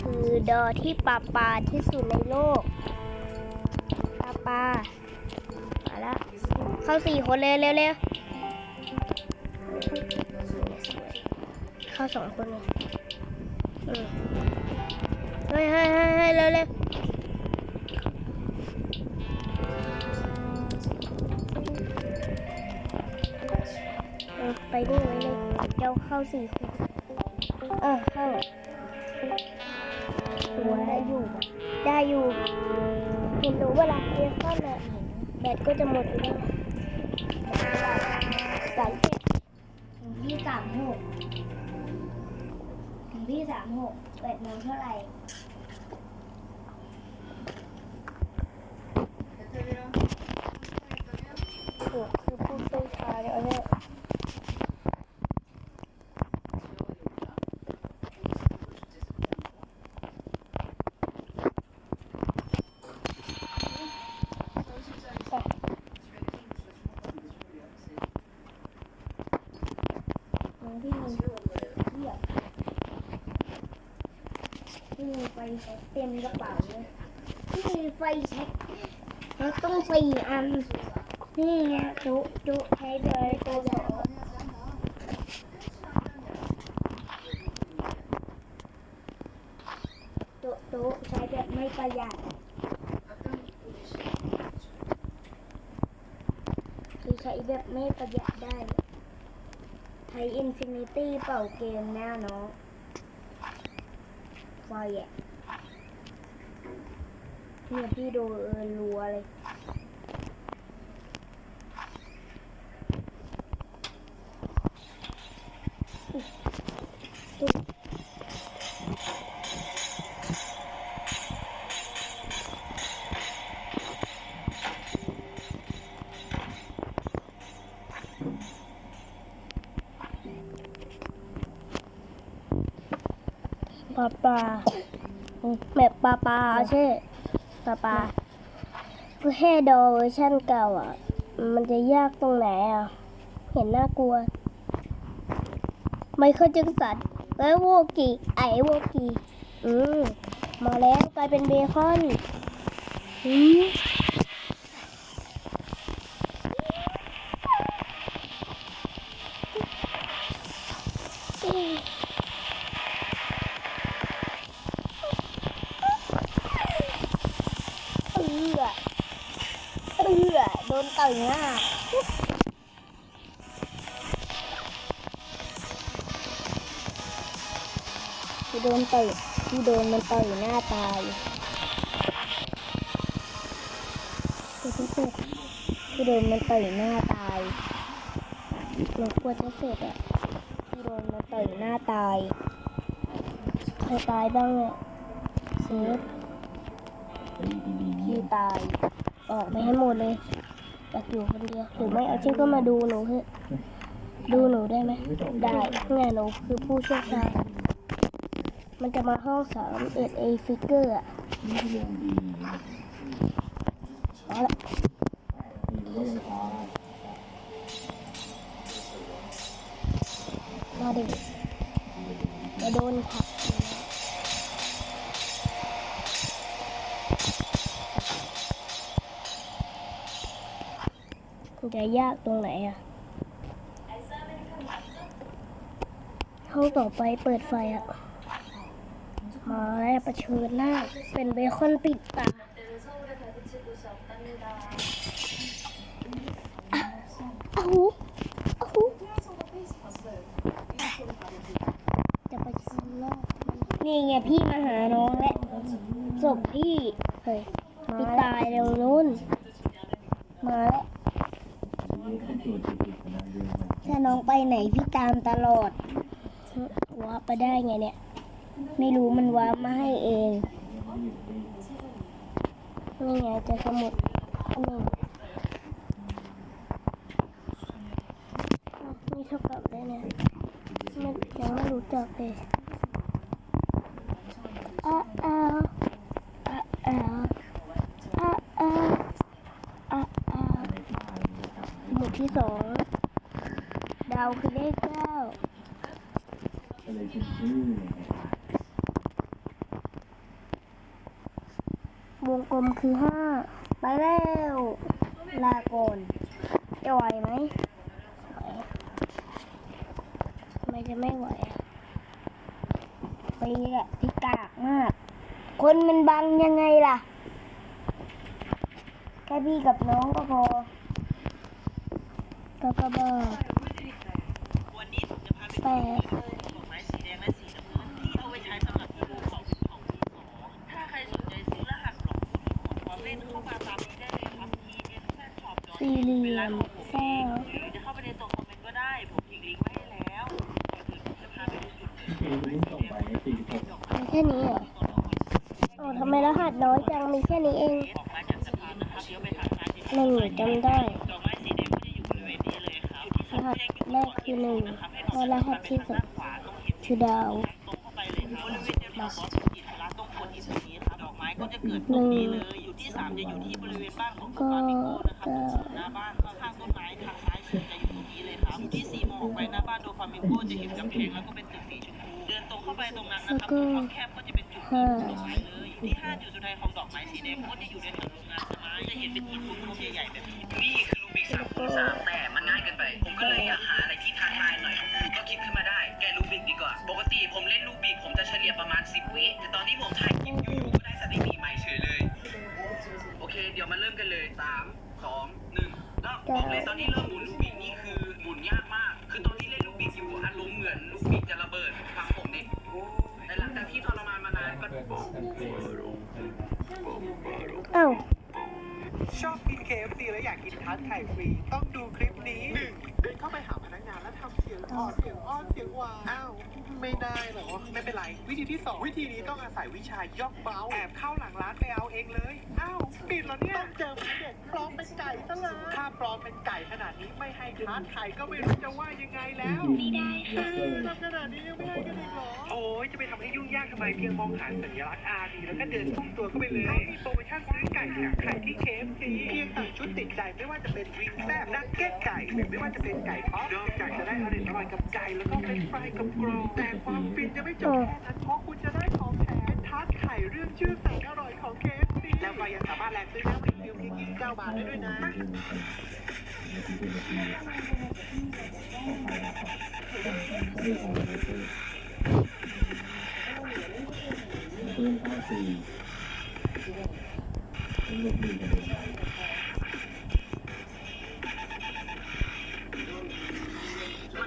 คือดอที่ปลาปลาที่สุดในโลกปลาปลามาละเข้าสี่คนเลยเร็วเร็วเข้าสองคนเลยอืมเฮ้ยเฮ้ยเฮ้ยเฮ้ยเร็วเร็วไปนี่ไว้เลยเจ้าเข้าสี่คนเออเข้า แบตก็จะหมดอยู่แล้วสามสิบถึงพี่สามหกถึงพี่สามหกแปดโมงเท่าไหร่ ถูกคือผู้เชี่ยวชาญเอาเนี่ยของที่มีเทียบที่ มีไฟแช็กเต็มกระเป๋าเลยที่มีไฟแช็กเราต้องสี่อัน นี่ไงจุจุใช้เลยตัวสองจุจุใช้แบบไม่ประหยัดคือใช้แบบไม่ประหยัดได้ ใช้อินฟินิตี้เป่าเกมแน่เนาะ ไฟอะเนี่ยพี่โดนเออรัวเลย ปลาปลาแบบปลาปลาใช่ปลาปลาแค่ดอเวอร์ชันเก่าอะ มันจะยากตรงไหนอะ เห็นน่ากลัว ไมเคิลจังสันแล้วโวกีไอโวกีอืมมาแล้วกลายเป็นเบคอนอืม อือเอือโดนต่อยหน้าที่โดนต่อยที่โดนมันต่อยหน้าตายที่โดนมันต่อยหน้าตายหนูกลัวจะเสร็จอะที่โดนมันต่อยหน้าตายใครตายบ้างเนี่ยเซฟ พี่ตาย ออกไปให้หมดเลยอยากอยู่คนเดียวหรือไม่เอาชื่อก็มาดูหนูเถอะดูหนูได้ไหมได้เนี่ยหนูคือผู้เชี่ยวชาญมันจะมาห้องสามเอ็ดเอฟิกเกอร์อะเอาละมาดิมาโดนผลั จะยากตรงไหนอะห้องต่อไปเปิดไฟอะมาแล้วประเชิญหน้า เป็นเบคอนปิดตาอะเอาหูเอาหูจะประเชิญหน้านี่ไงพี่มาหาน้องและศพพี่เฮ้ยพี่ตายเร็วนู้นมาแล้ว ถ้าน้องไปไหนพี่ตามตลอดว่าไปได้ไงเนี่ย ไม่รู้มันว้ามาให้เองนี่ไงจะสมุดอันหนึ่งอ้าวนี่เท่ากับได้เนี่ยมันยังไม่รู้จักเลยอ้าอ้าวอ้าอ้าวอ้าอ้าวอ้าอ้าวหมวดที่สองดาว คือเลขเก้าวงกลมคือห้าไปแล้ว ลาก่อนจะไหวไหมไหวทำไมจะไม่ไหวอะปีแหละที่กากมาก คนมันบังยังไงล่ะ แค่พี่กับน้องก็พอก็ก็บอก วันนี้ผมจะพาไป แปดดอกไม้สีแดงและสีน้ำเงินที่เอาไว้ใช้สำหรับที่ของของที่สองถ้าใครสนใจซื้อรหัสหลอกของความเล่นเข้ามาตามนี้ได้เลยครับ TNZ Shop สี่เหลี่ยมแซ่บหรือจะเข้าไปในตัวคอมเมนต์ก็ได้ ผมทิ้งลิงก์ไว้ให้แล้วก่อนอื่นผมจะพาไปดูจุดมีแค่นี้เหรอโอ้ทำไมรหัสน้อยจัง มีแค่นี้เองออกมาจากสะพานนะครับเดี๋ยวไปทางซ้ายที่หนึ่งจำได้ แรกคือหนึ่งแล้วรหัสที่สองขวาต้องเห็นคือดาวตรงเข้าไปเลยครับริเวณแนวแถวบอสกิจพละต้องกดที่ตรงนี้ครับดอกไม้ก็จะเกิดตรงนี้เลย อยู่ที่สามจะอยู่ที่บริเวณบ้านของคุณปาปิโก้นะครับหน้าบ้านข้างต้นไม้ทางซ้ายสุดจะอยู่ตรงนี้เลยครับอยู่ที่สี่มองไปหน้าบ้านโดฟามิโก้จะเห็นกำแพงแล้วก็เป็นตึกสีชมพูเดินตรงเข้าไปตรงนั้นนะครับตรงความแคบก็จะเป็นจุดที่ดอกไม้เลยอยู่ที่ห้าจุดสุดท้ายของดอกไม้สีแดงก็จะอยู่ในแถวโรงงานสมาร์ทจะเห็นเป็นหินกลมๆใหญ่ๆแบบนี้นี่คือรูบิกสามคูณสามแต่มันง่ายเกินไป ผมก็เลยอยากหาอะไรที่ท้าทายหน่อย ก็คิดขึ้นมาได้ แกะรูบิกดีกว่า ปกติผมเล่นรูบิกผมจะเฉลี่ยประมาณ 10 วิ แต่ตอนที่ผมถ่ายคลิปอยู่ก็ได้สถิติใหม่เฉยเลย โอเค เดี๋ยวมาเริ่มกันเลย 3 2 1ก็บอกเลยตอนที่เริ่มหมุนรูบิกนี่คือหมุนยากมาก คือตอนที่เล่นรูบิกอยู่อารมณ์เหมือนรูบิกจะระเบิดฟังผมดิแต่หลังจากที่ทรมานมานานก็เอ้าชอบกิน KFC และอยากกินทาร์ตไข่ฟรี ต้องดูคลิป นี้ 1. เดินเข้าไปหาพนักงานแล้วทำเสียงอ่อนเสียงอ้อนเสียงหวานอ้าวไม่ได้เหรอ ไม่เป็นไร วิธีที่2วิธีนี้ต้องอาศัยวิชาย่องเบาแอบเข้าหลังร้านไปเอาเองเลย อ้าวปิดแล้วเนี่ยต้องเจอมันเด็กปลอมเป็นไก่ซะเลยถ้าปลอมเป็นไก่ขนาดนี้ไม่ให้ทาร์ตไข่ก็ไม่รู้จะว่ายังไงแล้ว ไม่ได้ค่ะทำขนาดนี้ยังไม่ จะไปทำให้ยุ่งยากทำไมเพียงมองหาสัญลักษณ์ RD แล้วก็เดินตุ้มตัวเข้าไปเลยมีโปรโมชั่นซื้อไก่แถมไข่ที่ KFC เพียงสั่งชุดติดใจไม่ว่าจะเป็นวิงแซ่บนักเก็ตไก่หรือไม่ว่าจะเป็นไก่ป๊อปนอกจากจะได้อร่อยอร่อยกับไก่แล้วก็เป็นฟรายกับกรอบแต่ความฟินจะไม่จบแค่นั้นเพราะคุณจะได้ของแถมเป็นทาร์ตไข่เรื่องชื่อแสนอร่อยของ KFC แล้วก็ยังสามารถแลกซื้อน้ำพริกฟิวเพียง29บาทได้ด้วยนะ มัน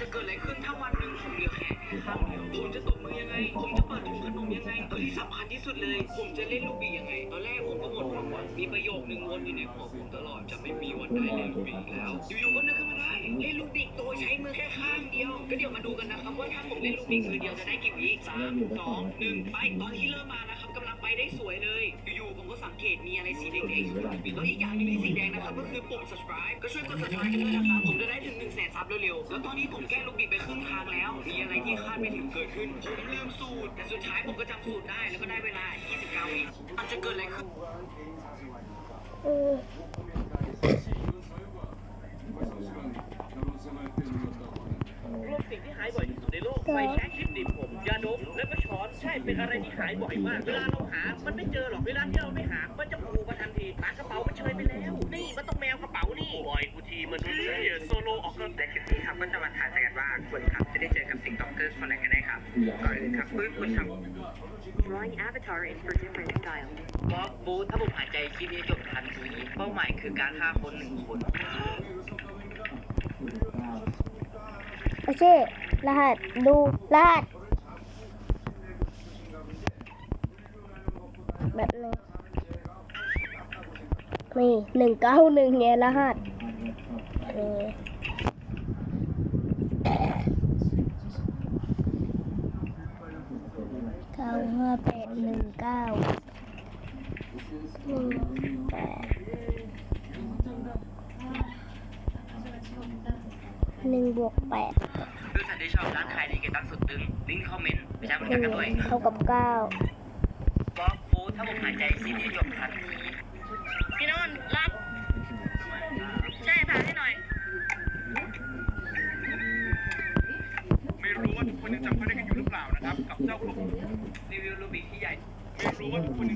จะเกิดอะไรขึ้นถ้าวันหนึ่งผมเหลือแขนแค่ข้างเดียวผมจะตบมือยังไง ผมจะเปิดถุงขนมยังไงตัวที่สำคัญที่สุดเลย ผมจะเล่นลูกบียังไง ตอนแรกผมก็หมดหวังว่ามีประโยคหนึ่งวนอยู่ในหัวผมตลอด จะไม่มีวันได้เล่นลูกบีอีกแล้ว อยู่ๆก็นึกขึ้นมาได้ เล่นลูกบีโดยใช้มือแค่ข้างเดียว ก็เดี๋ยวมาดูกันนะครับว่าถ้าผมเล่นลูกบีมือเดียวจะได้กี่วิสามสองหนึ่งไป ตอนที่เริ่มมานะ ไปได้สวยเลย อยู่ๆผมก็สังเกตมีอะไรสีแดงๆอยู่แล้วอีกอย่างหนึงที่สีแดงนะครับก็คือปุ่ม subscribe ก็ช่วยกด subscribe กันด้วยนะครับผมจะได้ถึง1นึ่งแสนซับเร็วๆ แล้วตอนนี้ผมแก้ลูกบิดไปครึ่งทางแล้ว มีอะไรที่คาดไม่ถึงเกิดขึ้น ผมลืมสูตร แต่สุดท้ายผมก็จำสูตรได้แล้วก็ได้เวลา 29วิมันจะเกิดอะไรขึ้น เออรวมสิ่งที่หายบ่อยที่สุดในโลกไฟแช็กชิปดิบผม ยาดมแล้วก็ช้อนใช่เป็นอะไรที่หายบ่อยมาก เวลาเราหา มันไม่เจอหรอกเวลาที่เราไม่หา มันจะโผล่มาทันทีหากระเป๋ามันเชยไปแล้ว นี่มันต้องแมวกระเป๋านี่บอยกูทีมันเฮ้ยโซโลออกก็ในคลิปนี้ครับก็จะมาถ่ายกันว่าคุณครับจะได้เจอกับติ๊กต็อกเกอร์คนไหนกันได้ครับก่อนอื่นครับคุณคุณทำ Drawing avatar in for different styles. บล็อกบูธถ้าผมหายใจคลิปนี้จบทันทีเป้าหมายคือการฆ่าคนหนึ่งคนโอเครหัสดูรหัส แบบนึงนี่หนึ่งเก้าหนึ่งไงรหัสเออเก้าห้าแปดหนึ่งเก้าหนึ่งแปดหนึ่งบวกแปดคือสันที่ชอบร้านขายดีเกตันสุดตึงลิงก์คอมเมนต์ไปใช้บริหการนึ่กันงด้วยเท่ากับเก้าบล็อกบูธ ถ้าผมหายใจคลิปนี้จบทันทีพี่นนท์รับ ใช่พาให้หน่อย ไม่รู้ว่าทุกคนยังจำเขาได้กันอยู่หรือเปล่านะครับ กับเจ้ากบรีวิวรูบิกที่ใหญ่ ไม่รู้ว่าทุกคนยัง